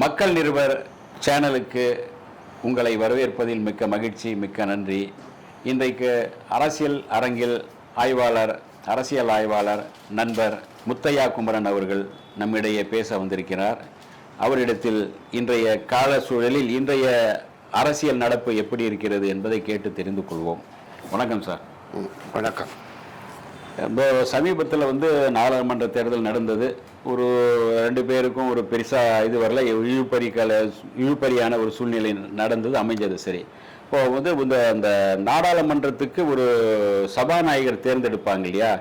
மக்கள் நிருபர் சேனலுக்கு உங்களை வரவேற்பதில் மிக்க மகிழ்ச்சி மிக்க நன்றி. இன்றைக்கு அரசியல் அரங்கில் ஆய்வாளர் அரசியல் ஆய்வாளர் நண்பர் முத்தையா குமரன் அவர்கள் நம்மிடையே பேச வந்திருக்கிறார். அவரிடத்தில் இன்றைய கால சூழலில் இன்றைய அரசியல் நடப்பு எப்படி இருக்கிறது என்பதை கேட்டு தெரிந்து கொள்வோம். வணக்கம் சார். வணக்கம். இப்போ சமீபத்தில் வந்து நாடாளுமன்ற தேர்தல் நடந்தது. ஒரு ரெண்டு பேருக்கும் ஒரு பெருசாக இது வரல. இழுபறி கல இழுபறியான ஒரு சூழ்நிலை நடந்தது அமைஞ்சது சரி. இப்போ வந்து இந்த அந்த நாடாளுமன்றத்துக்கு ஒரு சபாநாயகர் தேர்ந்தெடுப்பாங்க இல்லையா?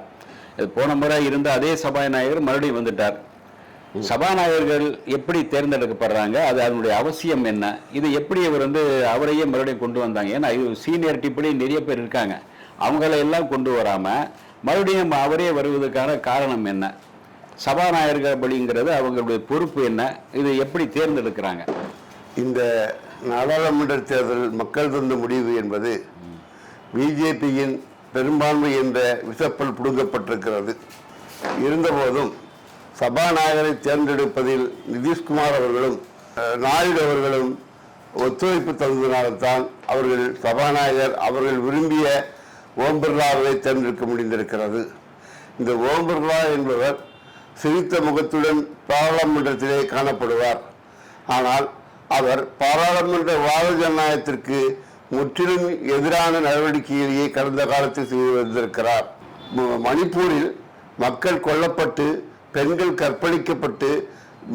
இது போன முறை இருந்த அதே சபாநாயகர் மறுபடியும் வந்துட்டார். சபாநாயகர்கள் எப்படி தேர்ந்தெடுக்கப்படுறாங்க? அது அதனுடைய அவசியம் என்ன? இது எப்படி அவர் வந்து அவரையே மறுபடியும் கொண்டு வந்தாங்க? ஏன்னா இது சீனியரிட்டி படி நிறைய பேர் இருக்காங்க. அவங்கள எல்லாம் கொண்டு வராம மறுபடியும் அவரே வருவதற்கான காரணம் என்ன? சபாநாயகர்கள் அப்படிங்கிறது அவங்களுடைய பொறுப்பு என்ன? இதை எப்படி தேர்ந்தெடுக்கிறாங்க? இந்த நாடாளுமன்ற தேர்தல் மக்கள் தந்த முடிவு என்பது பிஜேபியின் பெரும்பான்மை என்ற விசப்பல் பிடுங்கப்பட்டிருக்கிறது. இருந்தபோதும் சபாநாயகரை தேர்ந்தெடுப்பதில் நிதிஷ்குமார் அவர்களும் நாயுடு அவர்களும் ஒத்துழைப்பு தந்ததினால்தான் அவர்கள் சபாநாயகர் அவர்கள் விரும்பிய ஓம் பிர்லாவை தேர்ந்தெடுக்க முடிந்திருக்கிறது. இந்த ஓம் பிர்லா என்பவர் சிரித்த முகத்துடன் பாராளுமன்றத்திலே காணப்படுவார். ஆனால் அவர் பாராளுமன்ற வாத ஜனநாயகத்திற்கு முற்றிலும் எதிரான நடவடிக்கையிலேயே கடந்த காலத்தில் செய்து வந்திருக்கிறார். மணிப்பூரில் மக்கள் கொல்லப்பட்டு பெண்கள் கற்பழிக்கப்பட்டு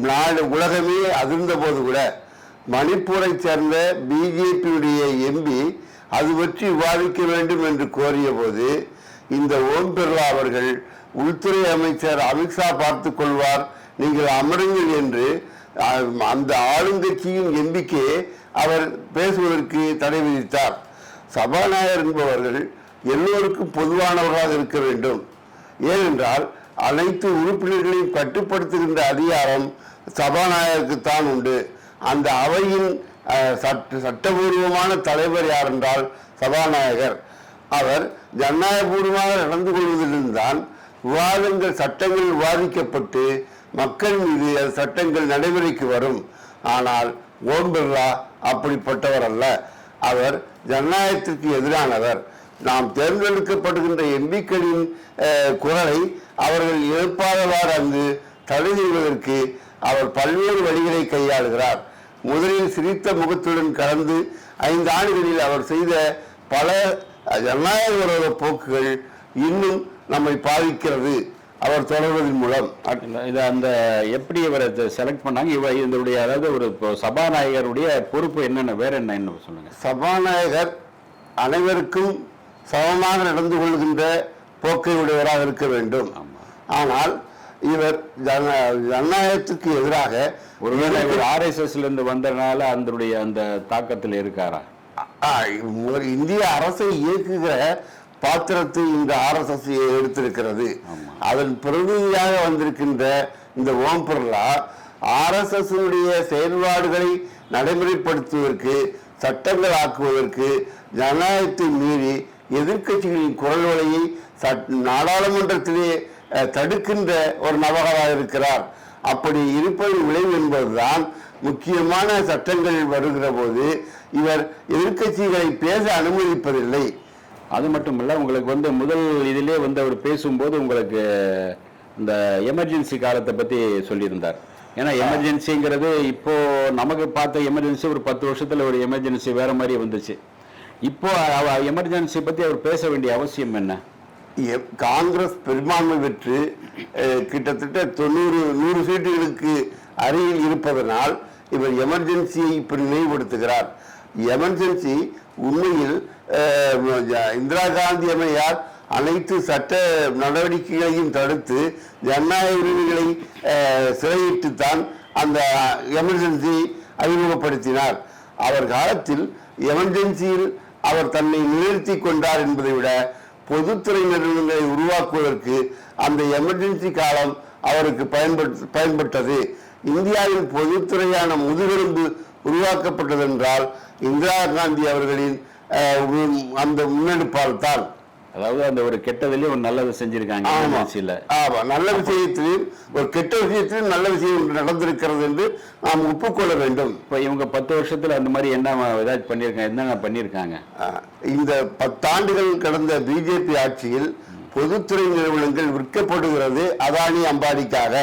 நாடு உலகமே அதிர்ந்த போது கூட மணிப்பூரைச் சேர்ந்த பிஜேபியுடைய எம்பி அது பற்றி விவாதிக்க வேண்டும் என்று கோரிய போது இந்த ஓம் பிர்லா அவர்கள் உள்துறை அமைச்சர் அமித்ஷா பார்த்துக் கொள்வார் நீங்கள் அமருங்கள் என்று அந்த ஆளுங்கட்சியின் எம்பிக்கே அவர் பேசுவதற்கு தடை விதித்தார். சபாநாயகர் என்பவர்கள் எல்லோருக்கும் பொதுவானவர்களாக இருக்க வேண்டும். ஏனென்றால் அனைத்து உறுப்பினர்களையும் கட்டுப்படுத்துகின்ற அதிகாரம் சபாநாயகருக்கு தான் உண்டு. அந்த அவையின் சட்ட சட்டபூர்வமான தலைவர் யார் என்றால் சபாநாயகர். அவர் ஜனநாயகபூர்வமாக நடந்து கொள்வதிலிருந்தான் விவாதங்கள் சட்டங்கள் விவாதிக்கப்பட்டு மக்கள் மீது அது சட்டங்கள் நடைமுறைக்கு வரும். ஆனால் ஓம் பிர்லா அப்படிப்பட்டவர் அல்ல. அவர் ஜனநாயகத்திற்கு எதிரானவர். நாம் தேர்ந்தெடுக்கப்படுகின்ற எம்பிக்களின் குரலை அவர்கள் எழுப்பாதவாறு அங்கு தடை செய்வதற்கு அவர் பல்வேறு வழிகளை கையாளுகிறார். முதலில் சிரித்த முகத்துடன் கலந்து ஐந்து ஆண்டுகளில் அவர் செய்த பல ஜனநாயக விரோத போக்குகள் இன்னும் நம்மை பாதிக்கிறது. அவர் தொடர்வதன் மூலம். இது அந்த எப்படி இவரை செலக்ட் பண்ணாங்க? இவ இதனுடைய அதாவது ஒரு சபாநாயகருடைய பொறுப்பு என்னென்ன? வேற என்ன என்ன சொல்லுங்க? சபாநாயகர் அனைவருக்கும் சமமாக நடந்து கொள்கின்ற போக்கை உடையவராக இருக்க வேண்டும். ஆனால் இவர் ஜன ஜனநாயகத்துக்கு எதிராக ஒருவேளை இவர் ஆர்எஸ்எஸ்ல இருந்து வந்தனால அதனுடைய அந்த தாக்கத்தில் இருக்காரா? ஒரு இந்திய அரசை இயக்குகிற பாத்திரத்தை இந்த ஆர்எஸ்எஸ் எடுத்திருக்கிறது. அதன் பிரதிநிதியாக வந்திருக்கின்ற இந்த ஓம் பிர்லா ஆர்எஸ்எஸ் செயல்பாடுகளை நடைமுறைப்படுத்துவதற்கு சட்டங்கள் ஆக்குவதற்கு ஜனநாயகத்தை மீறி எதிர்க்கட்சிகளின் குரல் வலையை சட்- நாடாளுமன்றத்திலே தடுக்கின்ற ஒரு நபராக இருக்கிறார். அப்படி இருப்பதன் விளைவு என்பதுதான். முக்கியமான சட்டங்கள் வருகிற போது இவர் எதிர்க்கட்சிகளை பேச அனுமதிப்பதில்லை. அது மட்டும் உங்களுக்கு வந்து முதல் இதிலே வந்து அவர் பேசும்போது உங்களுக்கு இந்த எமர்ஜென்சி காலத்தை பத்தி சொல்லியிருந்தார். ஏன்னா எமர்ஜென்சிங்கிறது இப்போ நமக்கு பார்த்த எமர்ஜென்சி ஒரு பத்து வருஷத்துல ஒரு எமர்ஜென்சி வேற மாதிரி வந்துச்சு. இப்போ எமர்ஜென்சி பத்தி அவர் பேச வேண்டிய அவசியம் என்ன? காங்கிரஸ் பெரும்பான்மை பெற்று கிட்டத்தட்ட தொண்ணூறு நூறு சீட்டுகளுக்கு அருகில் இருப்பதனால் இவர் எமர்ஜென்சியை இப்படி நினைவுபடுத்துகிறார். எமர்ஜென்சி உண்மையில் இந்திரா காந்தி அம்மையார் அனைத்து சட்ட நடவடிக்கைகளையும் தடுத்து ஜனநாயக உரிமைகளை அஹ், சிறையிட்டுத்தான் அந்த எமர்ஜென்சி அறிமுகப்படுத்தினார். அவர் காலத்தில் எமர்ஜென்சியில் அவர் தன்னை நிறுத்தி கொண்டார் என்பதை விட பொதுத்துறை நிறுவனங்களை உருவாக்குவதற்கு அந்த எமர்ஜென்சி காலம் அவருக்கு பயன்பட் பயன்பட்டது. இந்தியாவில் பொதுத்துறையான முதுகெலும்பு உருவாக்கப்பட்டதென்றால் இந்திரா காந்தி அவர்களின் அந்த முன்னெடுப்பால் தான். அதாவது அந்த ஒரு கெட்டதுலயும் ஒரு நல்லது செஞ்சிருக்காங்க. எமர்ஜென்சில ஆமா. நல்ல விஷயத்திலும் ஒரு கெட்ட விஷயத்திலும் நல்ல விஷயம் நடந்திருக்கிறது என்று நாம் ஒப்புக்கொள்ள வேண்டும். இப்போ இவங்க பத்து வருஷத்துல அந்த மாதிரி என்ன ஏதாச்சும் பண்ணியிருக்காங்க என்னங்க பண்ணியிருக்காங்க இந்த பத்தாண்டுகள் கடந்த பிஜேபி ஆட்சியில் பொதுத்துறை நிறுவனங்கள் விற்கப்படுகிறது அதானி அம்பானிக்காக.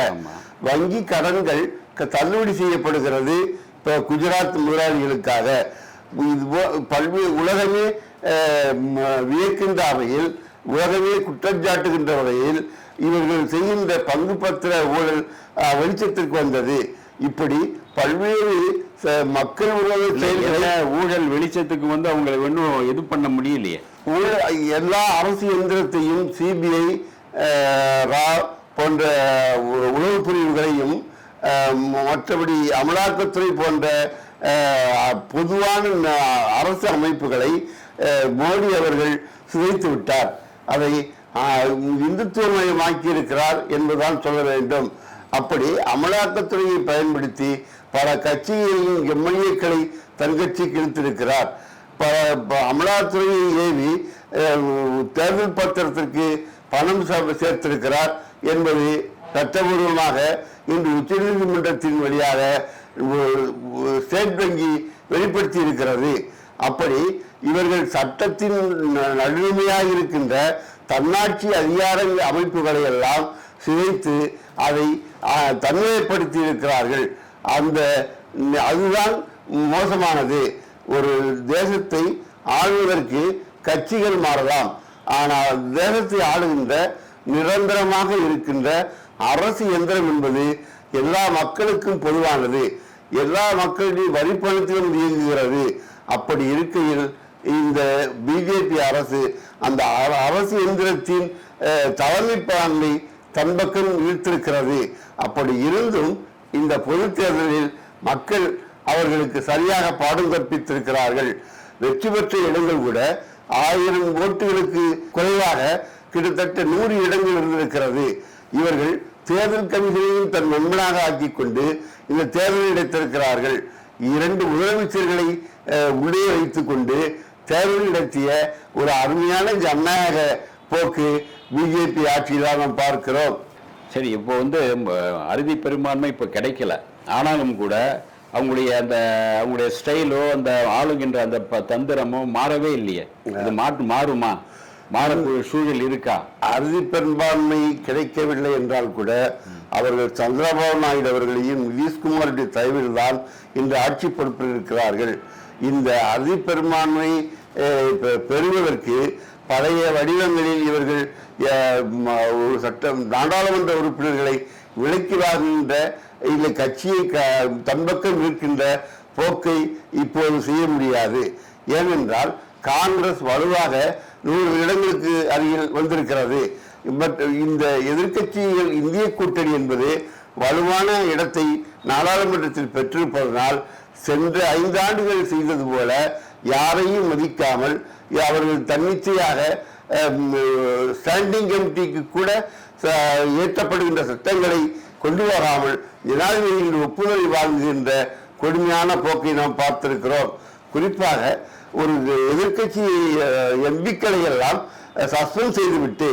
வங்கி கடன்கள் தள்ளுபடி செய்யப்படுகிறது இப்போ குஜராத் முதலாளிகளுக்காக. இது பல்வேறு உலகமே வியக்கின்ற வகையில் உலகமே குற்றஞ்சாட்டுகின்ற வகையில் இவர்கள் செய்கின்ற பங்கு பத்திர ஊழல் வெளிச்சத்திற்கு வந்தது. இப்படி பல்வேறு மக்கள் உறவு செயல்களை ஊழல் வெளிச்சத்துக்கு வந்து அவங்களை ஒன்றும் இது பண்ண முடியலையே? ஊழ- எல்லா அரசு எந்திரத்தையும் சிபிஐ ரா போன்ற உளவு பிரிவுகளையும் மற்றபடி அமலாக்கத்துறை போன்ற பொதுவான அரசு அமைப்புகளை மோடி அவர்கள் சிதைத்து விட்டார். அதை இந்துத்துவமயமாக்கியிருக்கிறார் இந்துத்துவமயமாக்கி இருக்கிறார் என்பதுதான் சொல்ல வேண்டும். அப்படி அமலாக்கத்துறையை பயன்படுத்தி பல கட்சிகளின் எம்எல்ஏக்களை தன் கட்சிக்கு இழுத்திருக்கிறார். பல ப- அமலாக்கத்துறையை ஏவி தேர்தல் பத்திரத்திற்கு பணம் ச- சேர்த்திருக்கிறார் என்பது சட்டபூர்வமாக இன்று உச்சநீதிமன்றத்தின் வழியாக ஸ்டேட் வங்கி வெளிப்படுத்தி இருக்கிறது அப்படி இவர்கள் சட்டத்தின் ந- இருக்கின்ற தன்னாட்சி அதிகார அமைப்புகளை எல்லாம் சிதைத்து அதை தன்மையப்படுத்தி இருக்கிறார்கள் அந்த அதுதான் மோசமானது. ஒரு தேசத்தை ஆளுவதற்கு கட்சிகள் மாறலாம். ஆனால் தேசத்தை ஆளுகின்ற நிரந்தரமாக இருக்கின்ற அரசு எந்திரம் என்பது எல்லா மக்களுக்கும் பொதுவானது. எல்லா மக்களுடைய வரிப்பணத்திலும் இயங்குகிறது. அப்படி இருக்கையில் இந்த பிஜேபி அரசு அந்த அர- அரசு எந்திரத்தின் தலைமை பான்மை தன் பக்கம் இழுத்திருக்கிறது. அப்படி இருந்தும் இந்த பொது தேர்தலில் மக்கள் அவர்களுக்கு சரியாக பாடம் கற்பித்திருக்கிறார்கள். வெற்றி பெற்ற இடங்கள் கூட ஆயிரம் ஓட்டுகளுக்கு குறைவாக கிட்டத்தட்ட நூறு இடங்கள் இருந்திருக்கிறது. இவர்கள் தேர்தல் கமிஷனையும் தன் நண்பனாக ஆக்கிக் கொண்டு இந்த தேர்தலை எடுத்திருக்கிறார்கள் இரண்டு முதலமைச்சர்களை உள்ளே வைத்துக் கொண்டு தேர்தல் நடத்திய ஒரு அருமையான ஜனநாயக போக்கு பிஜேபி ஆட்சியில் நாம் பார்க்கிறோம். சரி இப்போ வந்து அறுதி பெரும்பான்மை இப்போ கிடைக்கல. ஆனாலும் கூட அவங்களுடைய அந்த அவங்களுடைய ஸ்டைலோ அந்த ஆளுகின்ற அந்த தந்திரமோ மாறவே இல்லையே. அது மாற்று மாறுமா? மாறக்கூடிய சூழல் இருக்கா? அறுதி பெரும்பான்மை கிடைக்கவில்லை என்றால் கூட அவர்கள் சந்திரபாபு நாயுடு அவர்களையும் நிதிஷ்குமாருடைய தயவில் தான் இன்று ஆட்சி பொறுப்பில் இருக்கிறார்கள். இந்த அதிபெரும்பான்மை பெறுவதற்கு பழைய வடிவங்களில் இவர்கள் ஒரு சட்டம் நாடாளுமன்ற உறுப்பினர்களை விலக்கி வாங்குகின்ற இல்லை கட்சியை க- தன்பக்கம் இருக்கின்ற போக்கை இப்போது செய்ய முடியாது. ஏனென்றால் காங்கிரஸ் வலுவாக நூறு இடங்களுக்கு அருகில் வந்திருக்கிறது. பட் இந்த எதிர்க்கட்சிகள் இந்திய கூட்டணி என்பது வலுவான இடத்தை நாடாளுமன்றத்தில் பெற்றிருப்பதனால் சென்ற ஐந்து ஆண்டுகள் செய்தது போல யாரையும் மதிக்காமல் அவர்கள் தன்னிச்சையாக ஸ்டாண்டிங் கமிட்டிக்கு கூட இயற்றப்படுகின்ற சட்டங்களை கொண்டு வராமல் ஜனாதிபதியின் ஒப்புதலை வாங்குகின்ற கொடுமையான போக்கை நாம் பார்த்திருக்கிறோம். குறிப்பாக ஒரு எதிர்க்கட்சி எம்பிக்களை எல்லாம் சஸ்பெண்ட் செய்துவிட்டு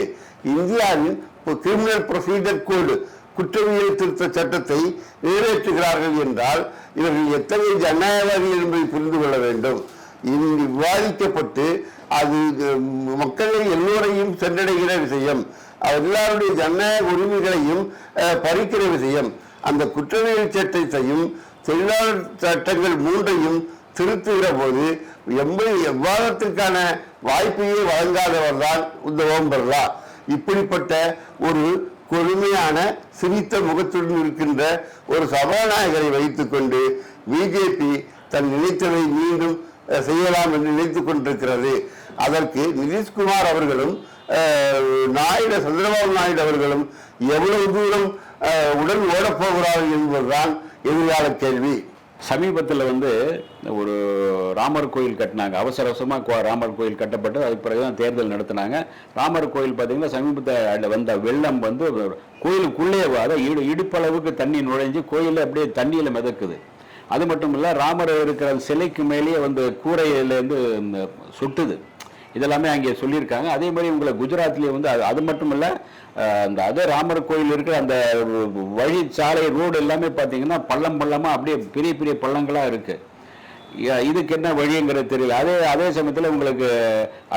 இந்தியாவின் கிரிமினல் ப்ரொசீஜர் கோடு குற்றவியல் திருத்த சட்டத்தை நிறைவேற்றுகிறார்கள் என்றால் இவர்கள் எத்தனை ஜனநாயகவாதிகள் என்பதை புரிந்து கொள்ள வேண்டும். இது விவாதிக்கப்பட்டு அது மக்களை எல்லோரையும் சென்றடைகிற விஷயம் எல்லாருடைய ஜனநாயக உரிமைகளையும் பறிக்கிற விஷயம் அந்த குற்றவியல் சட்டத்தையும் தொழிலாளர் சட்டங்கள் மூன்றையும் திருத்துகிற போது எண்பது எவ்வாதத்திற்கான வாய்ப்பையே வழங்காதவர் தான் இந்த ஓம் பிர்லா. இப்படிப்பட்ட ஒரு பொறுமையான சிரித்த முகத்துடன் இருக்கின்ற ஒரு சபாநாயகரை வைத்துக்கொண்டு பிஜேபி தன் நினைத்ததை மீண்டும் செய்யலாம் என்று நினைத்துக் கொண்டிருக்கிறது. அதற்கு நிதிஷ்குமார் அவர்களும் நாயுடு சந்திரபாபு நாயுடு அவர்களும் எவ்வளவு தூரம் உடன் ஓடப் போகிறார்கள் என்பதுதான் எதிர்கால கேள்வி. சமீபத்தில் வந்து ஒரு ராமர் கோயில் கட்டினாங்க. அவசர அவசரமாக ராமர் கோயில் கட்டப்பட்டு அதுக்கு பிறகு தான் தேர்தல் நடத்தினாங்க. ராமர் கோயில் பார்த்தீங்கன்னா சமீபத்தில் வந்த வெள்ளம் வந்து கோயிலுக்குள்ளே அதாவது இடு இடுப்பளவுக்கு தண்ணி நுழைஞ்சு கோயிலில் அப்படியே தண்ணியில் மிதக்குது. அது மட்டும் இல்லை ராமர் இருக்கிற சிலைக்கு மேலேயே வந்து கூரையிலேருந்து சுட்டுது. இதெல்லாமே அங்கே சொல்லியிருக்காங்க. அதே மாதிரி உங்களை குஜராத்லேயே வந்து அது அது மட்டும் இல்லை அந்த அதே ராமர் கோயில் இருக்கிற அந்த வழி சாலை ரோடு எல்லாமே பார்த்தீங்கன்னா பள்ளம் பள்ளமாக அப்படியே பெரிய பெரிய பள்ளங்களாக இருக்குது இதுக்கு என்ன வழிங்கிறது தெரியல. அதே அதே சமயத்தில் உங்களுக்கு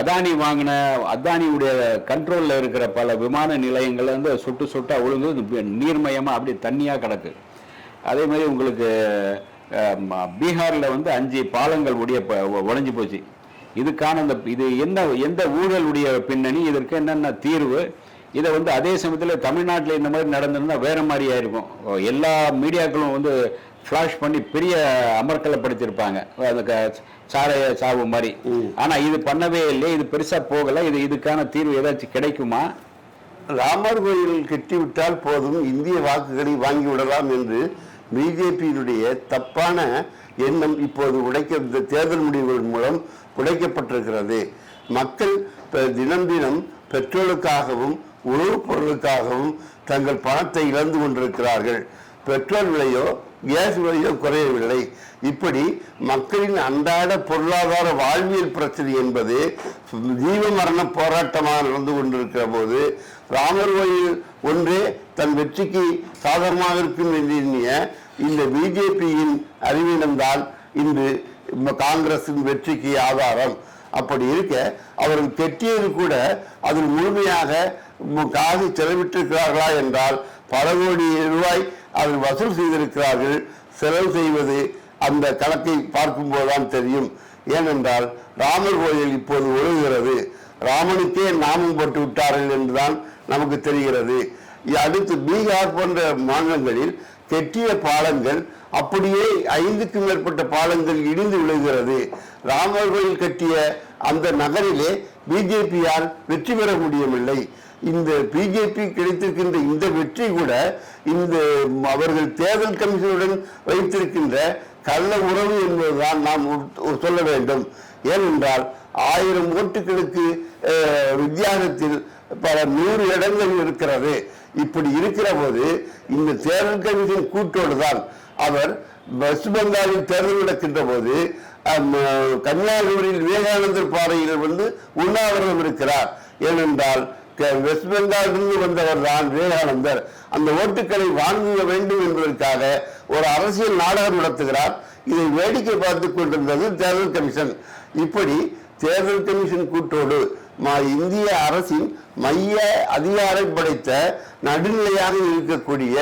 அதானி வாங்கின அதானியுடைய கண்ட்ரோலில் இருக்கிற பல விமான நிலையங்கள்ல இருந்து சொட்டு சொட்டா ஒழுங்கு நீர்மயமாக அப்படியே தண்ணியாக கிடக்கு. அதே மாதிரி உங்களுக்கு பீகாரில் வந்து அஞ்சு பாலங்கள் உடைய உடஞ்சி போச்சு. இதுக்கான இந்த இது என்ன எந்த ஊழலுடைய பின்னணி இதற்கு என்னென்ன தீர்வு இதை வந்து அதே சமயத்தில் தமிழ்நாட்டில் இந்த மாதிரி நடந்திருந்தா வேற மாதிரியா இருக்கும் எல்லா மீடியாக்களும் வந்து ஃப்ளாஷ் பண்ணி பெரிய அமர்க்கலப்படுத்தியிருப்பாங்க அந்த க- சாரைய சாவு மாதிரி. ஆனா இது பண்ணவே இல்லை இது பெருசா போகல இது இதுக்கான தீர்வு ஏதாச்சும் கிடைக்குமா? ராமர் கோயில் கட்டிவிட்டால் போதும் இந்திய வாக்குகளை வாங்கி விடலாம் என்று பிஜேபியினுடைய தப்பான எண்ணம் இப்போது உடைக்க தேர்தல் முடிவுகள் மூலம் உடைக்கப்பட்டிருக்கிறது மக்கள் தினம் தினம் பெட்ரோலுக்காகவும் உணவுப் பொருளுக்காகவும் தங்கள் பணத்தை இழந்து கொண்டிருக்கிறார்கள். பெட்ரோல் விலையோ கேஸ் விலையோ குறையவில்லை. இப்படி மக்களின் அன்றாட பொருளாதார வாழ்வியல் பிரச்சனை என்பது ஜீவ மரண போராட்டமாக நடந்து கொண்டிருக்கிற போது ராமர் கோயில் ஒன்றே தன் வெற்றிக்கு சாதகமாக இருக்கும் என்று எண்ணிய இந்த பிஜேபியின் அறிவீனம்தான் இன்று காங்கிரஸின் காங்கிரசின் வெற்றிக்கு ஆதாரம் அப்படி இருக்க அவர்கள் தெட்டியது கூட அதில் முழுமையாக காசு செலவிட்டிருக்கிறார்களா என்றால் பல கோடி ரூபாய் அதில் வசூல் செய்திருக்கிறார்கள். செலவு செய்வது அந்த கணக்கை பார்க்கும்போதுதான் தெரியும். ஏனென்றால் ராமர் கோயில் இப்போது ஒழுகிறது ராமனுக்கே நாமம் போட்டு விட்டார்கள் என்றுதான் நமக்கு தெரிகிறது. அடுத்து பீகார் போன்ற மாநிலங்களில் கெட்டிய பாலங்கள் அப்படியே ஐந்துக்கும் மேற்பட்ட பாலங்கள் இடிந்து விழுகிறது. ராமர் கோயில் கட்டிய அந்த நகரிலே பிஜேபியால் வெற்றி பெற முடியவில்லை. இந்த பிஜேபி கிடைத்திருக்கின்ற இந்த வெற்றி கூட இந்த அவர்கள் தேர்தல் கமிஷனுடன் வைத்திருக்கின்ற கள்ள உறவு என்பதுதான் நாம் உ- சொல்ல வேண்டும். ஏனென்றால் ஆயிரம் ஓட்டுகளுக்கு அஹ், வித்தியாசத்தில் பல நூறு இடங்கள் இருக்கிறது. இப்படி இருக்கிற போது இந்த தேர்தல் கமிஷன் கூட்டோடு தான் அவர் வெஸ்ட் பெங்காலில் தேர்தல் நடக்கின்ற போது கன்னியாகுமரியில் விவேகானந்தர் பாறையில் வந்து உண்ணாவிரதம் இருக்கிறார். ஏனென்றால் க- வெஸ்ட் பெங்காலிலிருந்து வந்தவர் தான் விவேகானந்தர். அந்த ஓட்டுக்களை வாங்க வேண்டும் என்பதற்காக ஒரு அரசியல் நாடகம் நடத்துகிறார். இதை வேடிக்கை பார்த்து கொண்டிருந்தது தேர்தல் கமிஷன். இப்படி தேர்தல் கமிஷன் கூட்டோடு இந்திய அரசின் மைய அதிகாரம் படைத்த நடுநிலையாக இருக்கக்கூடிய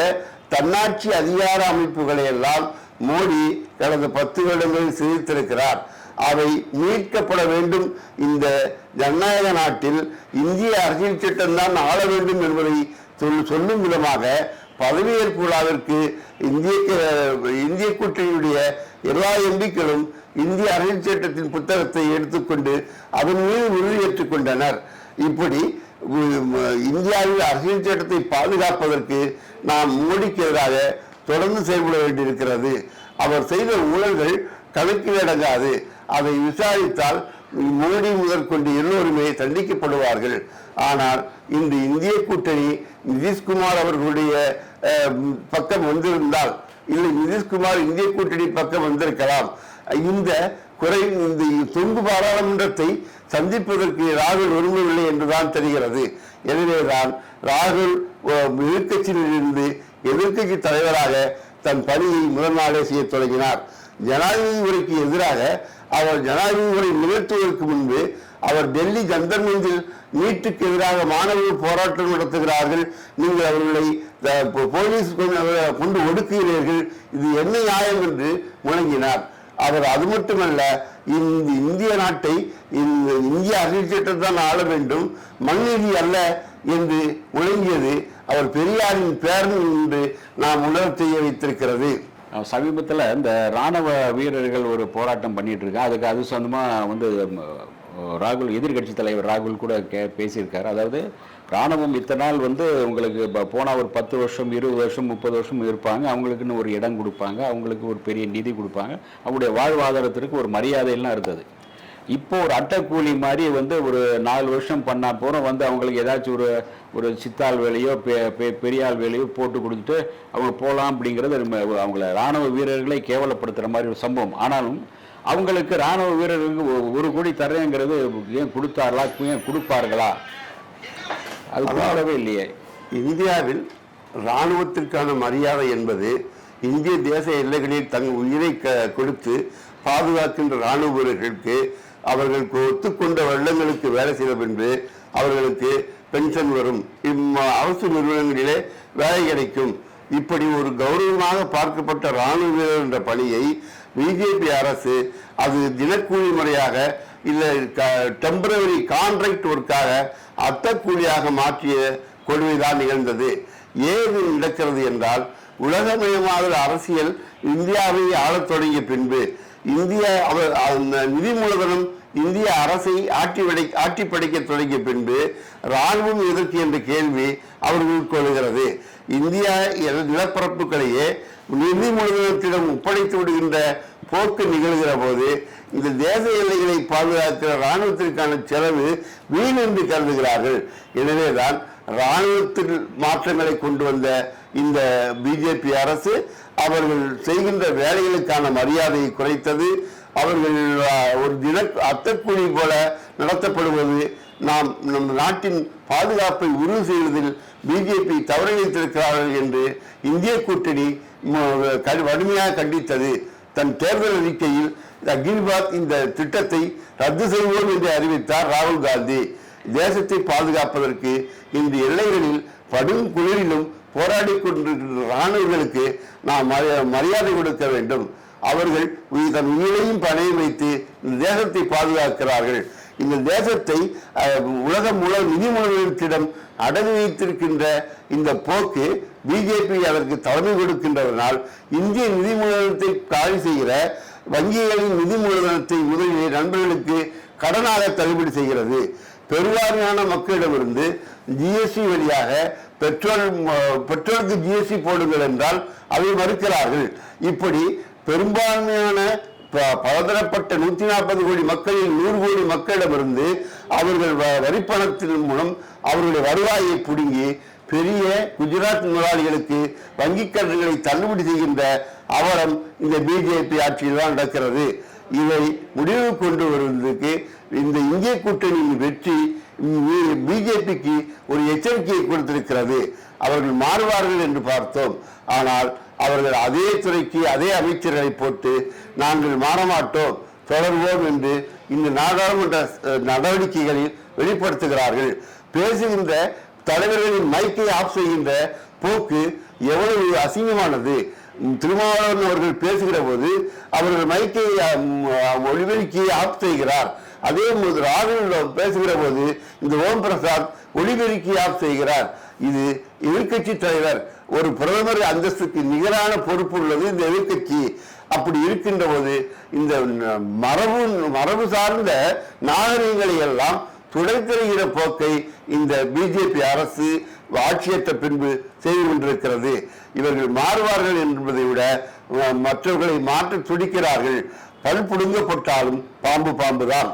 தன்னாட்சி அதிகார அமைப்புகளை எல்லாம் மோடி கடந்த பத்து வருடங்களில் சிதைத்திருக்கிறார். அவை மீட்கப்பட வேண்டும். இந்த ஜனநாயக நாட்டில் இந்திய அரசியல் சட்டம்தான் ஆள வேண்டும் என்பதை சொல் சொல்லும் விதமாக பதவியேற்பு விழாவிற்கு இந்திய இந்திய கூட்டணியுடைய எல்லா எம்பிக்களும் இந்திய அரசியல் சட்டத்தின் புத்தகத்தை எடுத்துக்கொண்டு அதன் மீது உறுதியேற்றுக் கொண்டனர். இப்படி இந்தியாவில் அரசியல் சட்டத்தை பாதுகாப்பதற்கு நாம் மோடிக்கு எதிராக தொடர்ந்து செயல்பட வேண்டியிருக்கிறது. அவர் செய்த ஊழல்கள் கணக்கில் அடங்காது. அதை விசாரித்தால் மோடி முதற்கொண்டு எல்லோருமே தண்டிக்கப்படுவார்கள். ஆனால் இன்று இந்திய கூட்டணி நிதிஷ்குமார் அவர்களுடைய அஹ், பக்கம் வந்திருந்தால் இல்லை நிதிஷ்குமார் இந்திய கூட்டணி பக்கம் வந்திருக்கலாம். இந்த குறை இந்த தொங்கு பாராளுமன்றத்தை சந்திப்பதற்கு ராகுல் விரும்பவில்லை என்றுதான் தெரிகிறது. எனவேதான் ராகுல் எதிர்கட்சியிலிருந்து எதிர்க்கட்சியிலிருந்து எதிர்க்கட்சி தலைவராக தன் பணியை முதல் நாளே செய்ய தொடங்கினார். ஜனாதிபதி உரைக்கு எதிராக அவர் ஜனாதிபதி உரை நிகழ்த்துவதற்கு முன்பு அவர் டெல்லி ஜந்தர் மந்தில் நீட்டுக்கு எதிராக மாணவர்கள் போராட்டம் நடத்துகிறார்கள். நீங்கள் அவர்களை போலீஸ் அவரை கொண்டு ஒடுக்குகிறீர்கள். இது என்ன நியாயம் என்று முழங்கினார் அவர் அது மட்டுமல்ல இந்த இந்திய நாட்டை இந்த இந்திய அரசியல் தான் ஆள வேண்டும் மண்நீதி அல்ல என்று முழங்கியது அவர் பெரியாரின் பேரன் என்று நாம் உணரச் செய்ய வைத்திருக்கிறது. சமீபத்தில் இந்த ராணுவ வீரர்கள் ஒரு போராட்டம் பண்ணிட்டு இருக்காங்க. அதுக்கு அது சொந்தமாக வந்து ராகுல் எதிர்க்கட்சி தலைவர் ராகுல் கூட கே பேசியிருக்காரு. அதாவது ராணுவம் இத்தனை நாள் வந்து உங்களுக்கு இப்போ போனால் ஒரு பத்து வருஷம் இருபது வருஷம் முப்பது வருஷம் இருப்பாங்க. அவங்களுக்குன்னு ஒரு இடம் கொடுப்பாங்க. அவங்களுக்கு ஒரு பெரிய நிதி கொடுப்பாங்க. அவங்களுடைய வாழ்வாதாரத்திற்கு ஒரு மரியாதையெல்லாம் இருந்தது. இப்போ ஒரு அட்டைக்கூலி மாதிரி வந்து ஒரு நாலு வருஷம் பண்ணா போகிறோம் வந்து அவங்களுக்கு ஏதாச்சும் ஒரு ஒரு சித்தாள் வேலையோ பெ- பெ- பெரியாள் வேலையோ போட்டு கொடுத்துட்டு அவங்க போகலாம் அப்படிங்கிறது அவங்கள ராணுவ வீரர்களை கேவலப்படுத்துகிற மாதிரி ஒரு சம்பவம். ஆனாலும் அவங்களுக்கு ராணுவ வீரர்களுக்கு ஒரு கோடி தர்றேங்கிறது ஏன் கொடுத்தார்களா ஏன் கொடுப்பார்களா? அது கொடுக்கவே இல்லையே. இந்தியாவில் இராணுவத்திற்கான மரியாதை என்பது இந்திய தேச எல்லைகளில் தங்கள் உயிரை க- கொடுத்து பாதுகாக்கின்ற இராணுவ வீரர்களுக்கு அவர்கள் ஒத்துக்கொண்ட வெள்ளங்களுக்கு வேலை செய்த பின்பு அவர்களுக்கு பென்ஷன் வரும். இம் அரசு நிறுவனங்களிலே வேலை கிடைக்கும். இப்படி ஒரு கௌரவமாக பார்க்கப்பட்ட இராணுவ வீரர் என்ற பணியை பிஜேபி அரசு அது தினக்கூலி முறையாக இல்லை டெம்பரவரி கான்ட்ராக்ட் ஒர்க்காக அத்தக்கூலியாக மாற்றிய கொடுமைதான் நிகழ்ந்தது. ஏது நடக்கிறது என்றால் உலகமயமாதல் அரசியல் இந்தியாவை ஆளத் தொடங்கிய பின்பு இந்தியா அவர் அந்த நிதி மூலதனம் இந்திய அரசை ஆட்டி வடை ஆட்டி படைக்க தொடங்கிய பின்பு ராணுவம் எதற்கு என்ற கேள்வி அவர்களுக்கு கொள்கிறது இந்தியா நிலப்பரப்புகளையே நிதி மூலதனத்திடம் ஒப்படைத்து விடுகின்ற போக்கு நிகழ்கிற போது இந்த தேச எல்லைகளை பாதுகாக்கிற ராணுவத்திற்கான செலவு வீண் என்று கருதுகிறார்கள். எனவேதான் இராணுவத்தில் மாற்றங்களை கொண்டு வந்த இந்த பிஜேபி அரசு அவர்கள் செய்கின்ற வேலைகளுக்கான மரியாதையை குறைத்தது அவர்கள் ஒரு தின அத்தக்கூலி போல நடத்தப்படுவது நாம் நம் நாட்டின் பாதுகாப்பை உறுதி செய்வதில் பிஜேபி தவறிழைத்திருக்கிறார்கள் என்று இந்திய கூட்டணி வலிமையாக கண்டித்தது. தன் தேர்தல் அறிக்கையில் அகில்பாத் இந்த திட்டத்தை ரத்து செய்வோம் என்று அறிவித்தார் ராகுல் காந்தி. தேசத்தை பாதுகாப்பதற்கு இந்த எல்லைகளில் படும் குளிரிலும் போராடி கொண்டிருக்கின்ற இராணுவர்களுக்கு நாம் மரியாதை கொடுக்க வேண்டும். அவர்கள் தன் உயிரையும் பணையம் வைத்து இந்த தேசத்தை பாதுகாக்கிறார்கள். இந்த தேசத்தை அஹ், உலகம் முழு நிதி மூலதனத்திடம் அடகு வைத்திருக்கின்ற இந்த போக்கு பிஜேபி அதற்கு தலைமை கொடுக்கின்றதனால் இந்திய நிதி மூலதனத்தை காலி செய்கிற வங்கிகளின் நிதி மூலதனத்தை முதலிலே நண்பர்களுக்கு கடனாக தள்ளுபடி செய்கிறது. பெருவாரியான மக்களிடமிருந்து ஜிஎஸ்டி வழியாக பெட்ரோல் பெட்ரோலுக்கு ஜிஎஸ்டி போடுங்கள் என்றால் அதை மறுக்கிறார்கள். இப்படி பெரும்பான்மையான ப- பலதரப்பட்ட நூத்தி நாற்பது கோடி மக்களில் நூறு கோடி மக்களிடமிருந்து அவர்கள் வ- வரிப்பணத்தின் மூலம் அவர்களுடைய வருவாயை பிடுங்கி பெரிய குஜராத் முதலாளிகளுக்கு வங்கிக் கடன்களை தள்ளுபடி செய்கின்ற அவலம் இந்த பிஜேபி ஆட்சியில் தான் நடக்கிறது. இதை முடிவு கொண்டு வருவதற்கு இந்த இந்திய கூட்டணியின் வெற்றி பிஜேபிக்கு ஒரு எச்சரிக்கையை கொடுத்திருக்கிறது. அவர்கள் மாறுவார்கள் என்று பார்த்தோம். ஆனால் அவர்கள் அதே துறைக்கு அதே அமைச்சர்களை போட்டு நாங்கள் மாறமாட்டோம் தொடர்வோம் என்று இந்த நாடாளுமன்ற நடவடிக்கைகளில் வெளிப்படுத்துகிறார்கள். பேசுகின்ற தலைவர்களின் மைக்கை ஆஃப் செய்கின்ற போக்கு எவ்வளவு அசிங்கமானது. திருமாவளவன் அவர்கள் பேசுகிற போது அவர்கள் மைக்கை ஒளிபெருக்கி ஆஃப் செய்கிறார். அதே போது ராகுல் பேசுகிற போது இந்த ஓம் பிரசாத் ஒளிபெருக்கி ஆஃப் செய்கிறார். இது எதிர்கட்சி தலைவர் ஒரு பிரதமர் அந்தஸ்துக்கு நிகரான பொறுப்பு உள்ளது இந்த எதிர்கட்சி அப்படி இருக்கின்ற போது இந்த மரபு மரபு சார்ந்த நாகரிகங்களை எல்லாம் துடைத்தெறிகிற போக்கை இந்த பிஜேபி அரசு ஆட்சியற்ற பின்பு செய்து கொண்டிருக்கிறது. இவர்கள் மாறுவார்கள் என்பதை விட மற்றவர்களை மாற்ற துடிக்கிறார்கள். பல் புடுங்கப்பட்டாலும் பாம்பு பாம்புதான்.